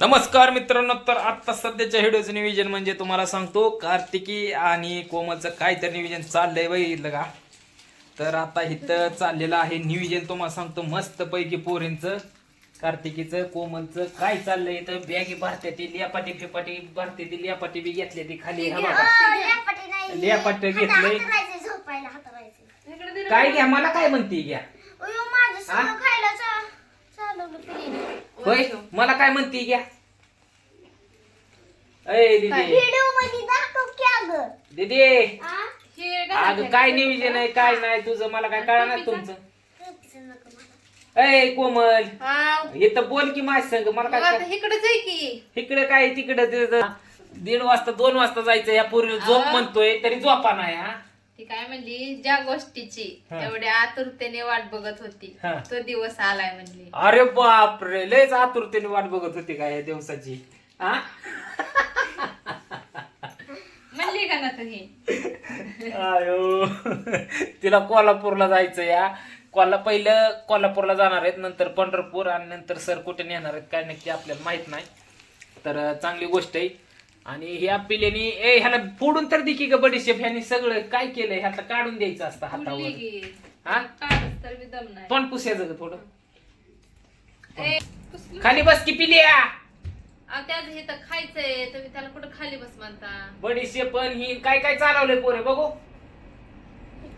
नमस्कार मित्रांनो तर आता सध्याच्या व्हिडिओचं नियोजन म्हणजे तुम्हाला सांगतो कार्तिकी आणि कोमलचं काय तर नियोजन चाललंय बघितलं का? तर आता इथं चाललेलं आहे नियोजन तुम्हाला सांगतो मस्त पैकी पोरींचं कार्तिकीचं कोमलचं काय चाललंय इथं? बॅगी भरते ती लियापाटी फिपाटी भरते ती लियापाटी बी घेतली ती खाली हा बघा. लियापाटी घेतलंय झोपायला हातावायचे काय घ्या मला काय म्हणते घ्या? अयो माझं हा? सगळं होय मला काय म्हणते घ्या. अय दिदी. व्हिडिओमध्ये दाखव की अगं. दिदी. हा? अगं काय नियोजन आहे काय नाही तुझं मला काय कळणार तुमचं. अय कोमल. हा. इथं बोल की माझ्या संग मला काय आता इकडेच आहे की. इकडे काय तिकडे दीड वाजता दोन वाजता जायचं या पोरीला झोप? म्हणतोय तरी झोपा नाही हा. ती काय म्हणली ज्या गोष्टीची हा. एवढ्या आतुरतेने वाट बघत होती हा. तो दिवस आलाय म्हणली. अरे बापरे लयच आतुरतेने वाट बघत होती काय या दिवसाची हा म्हणली का ना तुम्ही? आयो. तिला कोल्हापूरला जायचं या कोल्हा पहिलं कोल्हापूरला जाणार आहेत नंतर पंढरपूर आणि नंतर सर कुठे नेणार आहेत काय नक्की आपल्याला माहीत नाही. तर अं, चांगली गोष्ट आहे. आणि ह्या पिल्यानी ए ह्याला फोडून तर दे की ग बडीशेप ह्यानी सगळं काय केलंय ह्याला काढून द्यायचं असतं हातावर. हा? काढच तर बी दम नाही. तोंड पुसायचं ग थोडं. ए, पुसलं. खाली बस की पिल्या. अहो, त्याचं हे तर खायचंय तुम्ही त्याला कुठं खाली बस म्हणता? बडीशेप पण ही काय काय चालवलंय पोरे बघू.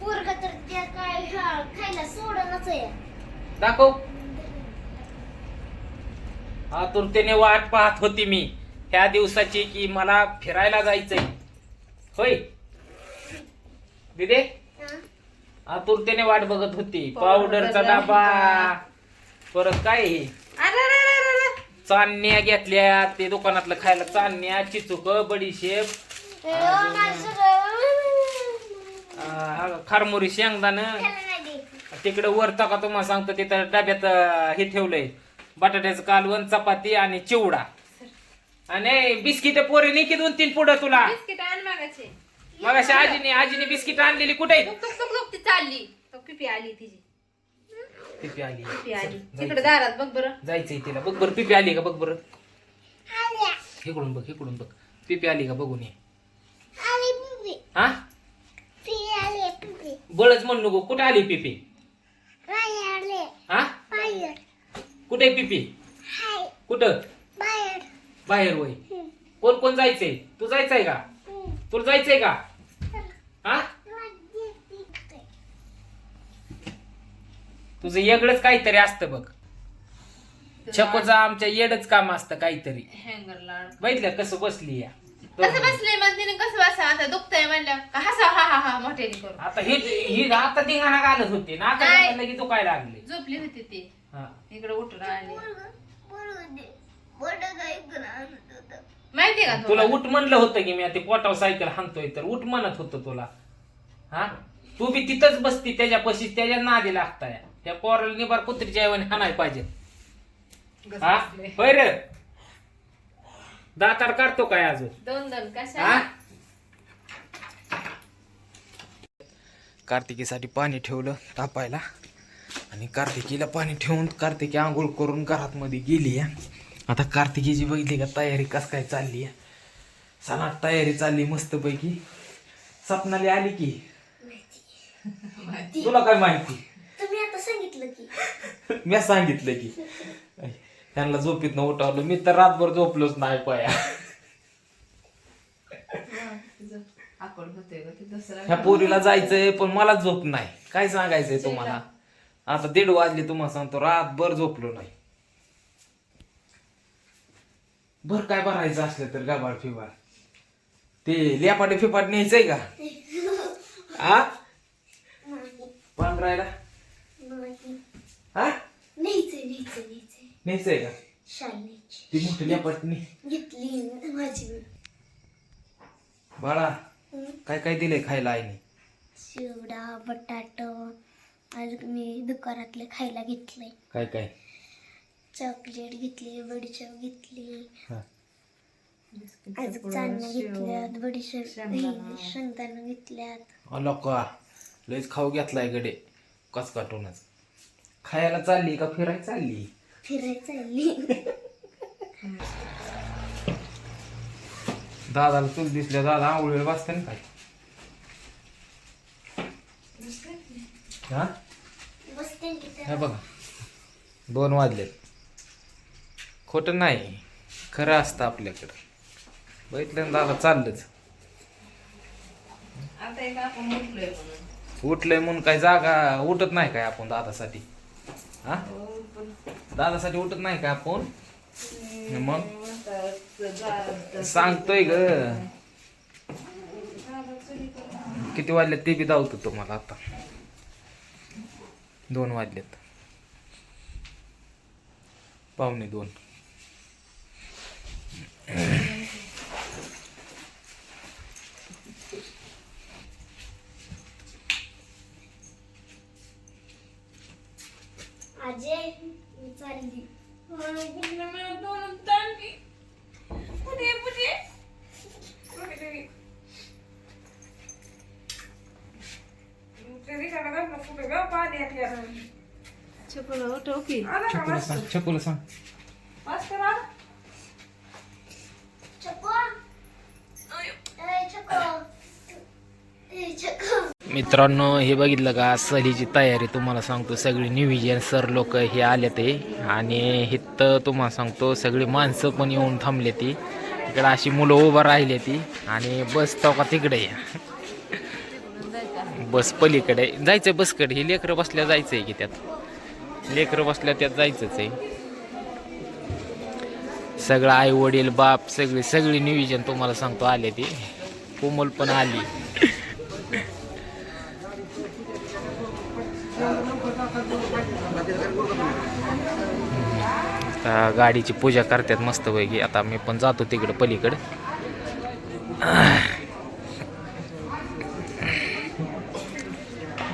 पोरगं तर त्या काय हा, खायला सोडणच आहे. दाखव. आतुरतेने वाट पाहत होती मी. ह्या दिवसाची की मला फिरायला जायचंय. होय? दिदे? हा? आतुरतेने वाट बघत होती. पावडरचा पावडरचा डबा. परत काय हे? चांदण्या घेतल्या. ते दुकानातलं खायला चांदण्या चिचुक बडीशेप अं, खारमुरी शेंगदाणं. द्यायचं. तिकडे वर का तुम्हाला सांगतो तिथं डब्यात हे ठेवलंय. बटाट्याचं कालवण चपाती आणि चिवडा. आणि बिस्किट पोरे नाही की दोन तीन पुढं तुला. बिस्किट आण मागाचे. मग अशा आजीने आजीने बिस्किट आणलेली कुठे ती चालली. तो पिपी आली तिची. पिपी आली. पिपी आली. तिकडे दारात बघ बरं. जायचंय तिला. बघ बरं पिपी आली का? बघ बरं. इकडून बघ इकडून बघ. पिपी आली का? बघून ये. आली पिपी. हा? पिपी आली, पिपी. बळच म्हणू नको. कुठे आली पिपी. हा. कुठे आहे पिपी? हाय. कुठं. बाहेर होय. कोण कोण जायचंय? तू जायचंय का. तुला जायचंय का? हा? तुझं वेगळंच काहीतरी असतं बघ. छकोचं आमच्या येडच काम असतं काहीतरी. बघितलं कसं बसली या? कसं बसले मग तिने? कसं बसा आता दुखतंय म्हणलं. का हसा हा हा हा मोठ्याने करू आता हे ही आता धिंगाणा घालत होते. ना आता नाही. म्हणलं की दुखायला लागले. झोपली होती ती. हा. इकडे उठून आली. माहितीये का तुला उठ म्हणलं होतं की मी ते पोटावर सायकल हाणतोय तर उठ म्हणत होतं तुला. हा? तू बी तिथंच बसती त्याच्यापाशी त्याच्या नादी लागताय. त्या पोराला निबार कुत्रीच्या ऐवणी हाणाय पाहिजे. हा? होय रे. दातार काढतो काय अजून? दोन दोन कशा हा? कार्तिकीसाठी पाणी ठेवलं तापायला. आणि कार्तिकीला पाणी ठेवून कार्तिकी आंघोळ करून घरात मध्ये गेली आहे. आता कार्तिकीची बघितली का? तयारी कस काय चालली आहे? सणात तयारी चालली मस्त पैकी सपनाली आली की? तुला काय माहिती? तुम्ही आता सांगितलं की. मी सांगितलं की. त्यांना झोपीत न उठवलं. मी तर रातभर झोपलोच नाही पाया. ह्या पोरीला जायचंय पण मला झोप नाही. काय सांगायचंय तुम्हाला? आता दीड वाजले तुम्हाला सांगतो रातभर झोपलो नाही. भर काय भरायचं असलं तर गाबाळ फिबाळ. ते लियापाटे फिपाट न्यायचंय का? आ? पांढरायला नाही. हा न्यायचंय का? ती मोठी लियापाटणी घेतली बाळा काय काय दिलंय खायला आईने? चिवडा बटाटो आज मी दुकानातले खायला घेतले काय काय? चॉकलेट घेतली बडीशेप घेतली. हा. आज चांदण्या घेतल्यात बडीशेप शेंगदाणा. घेतल्यात. अलो का लयच खाऊ घेतलाय गडे. कस काटूनच. खायला चालली का फिरायला चालली? फिरायला चालली. दादाला चूल दिसल्या दादा आंघोळीला बसते ना काय? हा. बघा. दोन वाजलेत. खोटं नाही. खरं असतं आपल्याकडं. बघितलं ना दादा चाललंच उठलोय म्हणून. काय जागा उठत नाही काय आपण दादासाठी? हा? दादासाठी उठत नाही का आपण? मग? सांगतोय ग. किती वाजलेत ते बी दावतो तुम्हाला आता. दोन वाजलेत. पावणे दोन. अजय मी चालली छकुला सांग छकुला सांग चको ए चको ए चको मित्रांनो हे बघितलं का? सहलीची तयारी तुम्हाला सांगतो. सगळी निविजन सर लोक हे आले ते. आणि इथं तुम्हाला सांगतो सगळी माणसं पण येऊन थांबले ती. इकडे अशी मुलं उभं राहिली ती. आणि बस का तिकडे बस पलीकडे. जायचं बसकडे. हे लेकरं बसल्या जायचं आहे की त्यात. लेकरं बसल्या त्यात जायचंच आहे. सगळं आई वडील बाप सगळी सगळी निविजन तुम्हाला सांगतो आले ती. कोमल पण आली. आता गाडीची पूजा करतात मस्तपैकी आता मी पण जातो तिकडं पलीकडं.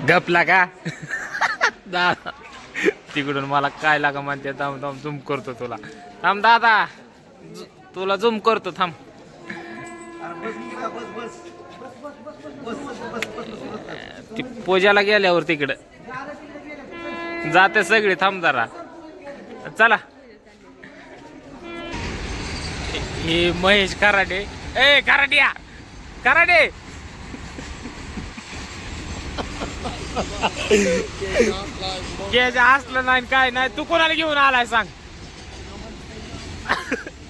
गपला का दादा तिकडून मला काय लागा म्हणते थांब थांब झूम करतो तुला. थांब दादा. तुला झूम करतो थांब. ती पूजाला गेल्यावर तिकडं. जाते सगळे थांब जरा. चला. हे महेश कराडे. ए कराडिया! कराडे! गेज असलं नाही काय नाही. तू कोणाला घेऊन आलाय सांग?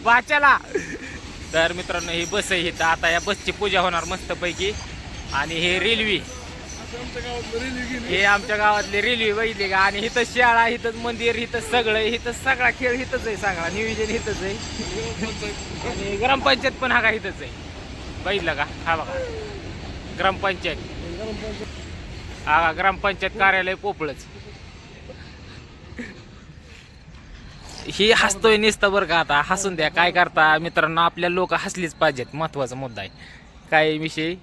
वाच्याला. तर मित्रांनो ही बस आहे इथं. आता या बसची पूजा होणार मस्त पैकी आणि हे रेल्वे. हे आमच्या गावातले रेल्वे बघितले का? आणि इथं शाळा इथंच मंदिर इथं सगळं इथं सगळा खेळ इथंच आहे सगळा. नियोजन इथंच आहे. आणि ग्रामपंचायत पण हा का इथंच आहे. बघितलं का? हा बघा. ग्रामपंचायत. हा का? ग्रामपंचायत कार्यालय पोपळच. ही हसतोय निसतं बरं का आता. हसून द्या. काय करता? मित्रांनो आपल्या लोक हसलीच पाहिजेत. महत्त्वाचा मुद्दा आहे. काय विषय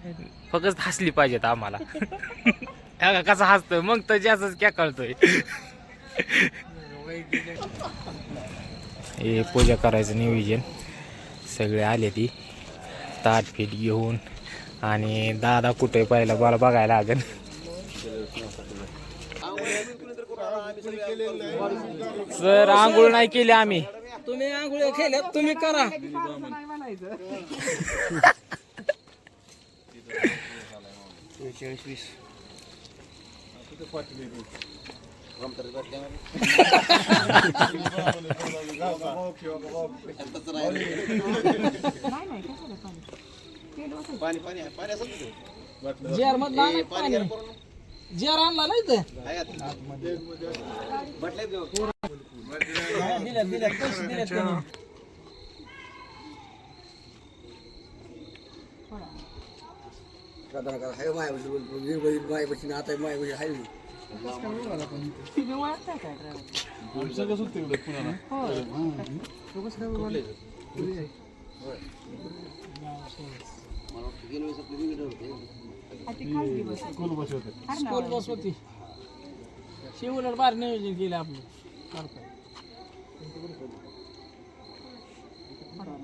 फक्त हसली पाहिजेत आम्हाला. हा कसा हसतोय मग तर जास्तच क्या कळतोय. हे पूजा करायचं नियोजन. सगळे आले ती. ताट फीट घेऊन आणि दादा कुठे पहिला मला बघायला लागेल. सर आंघोळ नाही केली आम्ही. तुम्ही आंघोळ्या केल्यात तुम्ही करा. जार मधला आणा पाणी जार आणला नाही तर दिल्यात दिल्यात पैसे दिल्यात त्यांनी. तुम्ही ओळखताय काय माय स्कूल बस होती? शिवलर बार नियोजन केलं आपलं बरं.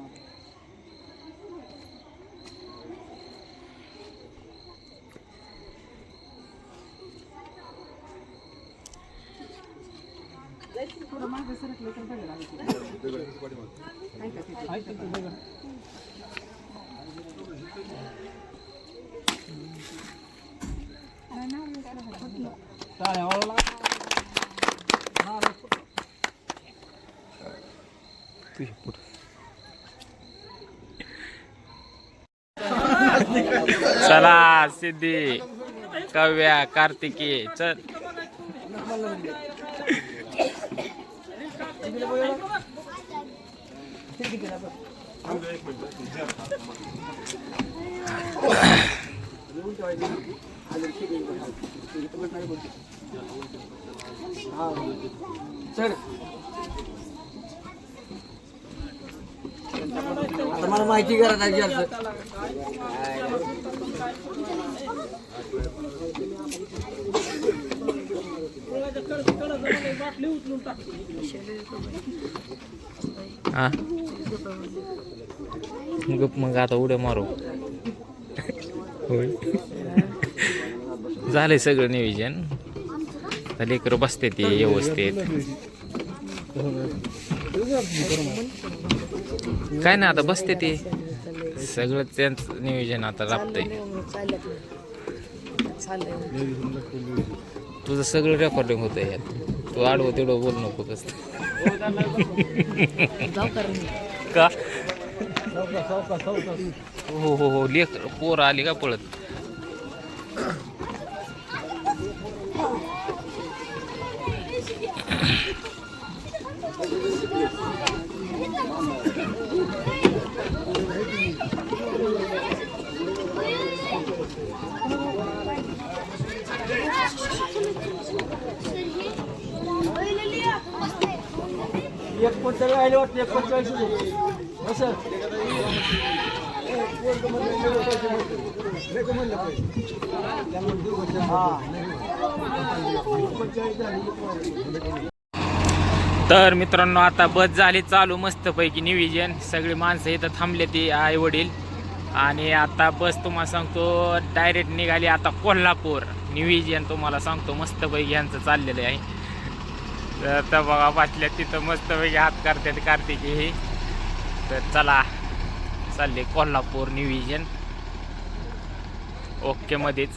आहे तिथं दगड. टाळ्या वाजवा. चला सिद्धी कव्या कार्तिकी चल. मला माहिती करा नाही हा? गप मग आता उड्या मारू. होय. झालंय सगळं नियोजन. लेकरं बसते ते व्यवस्थित. काय ना आता बसते ते. सगळं त्यांचं नियोजन आता राबतंय. तुझं सगळं रेकॉर्डिंग होतं यात. तू आडवं तेवढं बोल नको कसं का? हो हो हो लेख पोर आली का पळत? एक कोणतं राहिले वाटतं एक असं हो, तर मित्रांनो आता बस झाली चालू मस्तपैकी निविजन. सगळी माणसं इथं थांबले ती आई वडील. आणि आता बस तुम्हाला सांगतो डायरेक्ट निघाली आता कोल्हापूर. निविजन तुम्हाला सांगतो मस्तपैकी यांचं चाललेलं आहे. तर आता बघा वाचल्या तिथं मस्तपैकी हात करतात कार्तिकी हे तर चला चालले कोल्हापूर निविजन. ओके मध्येच.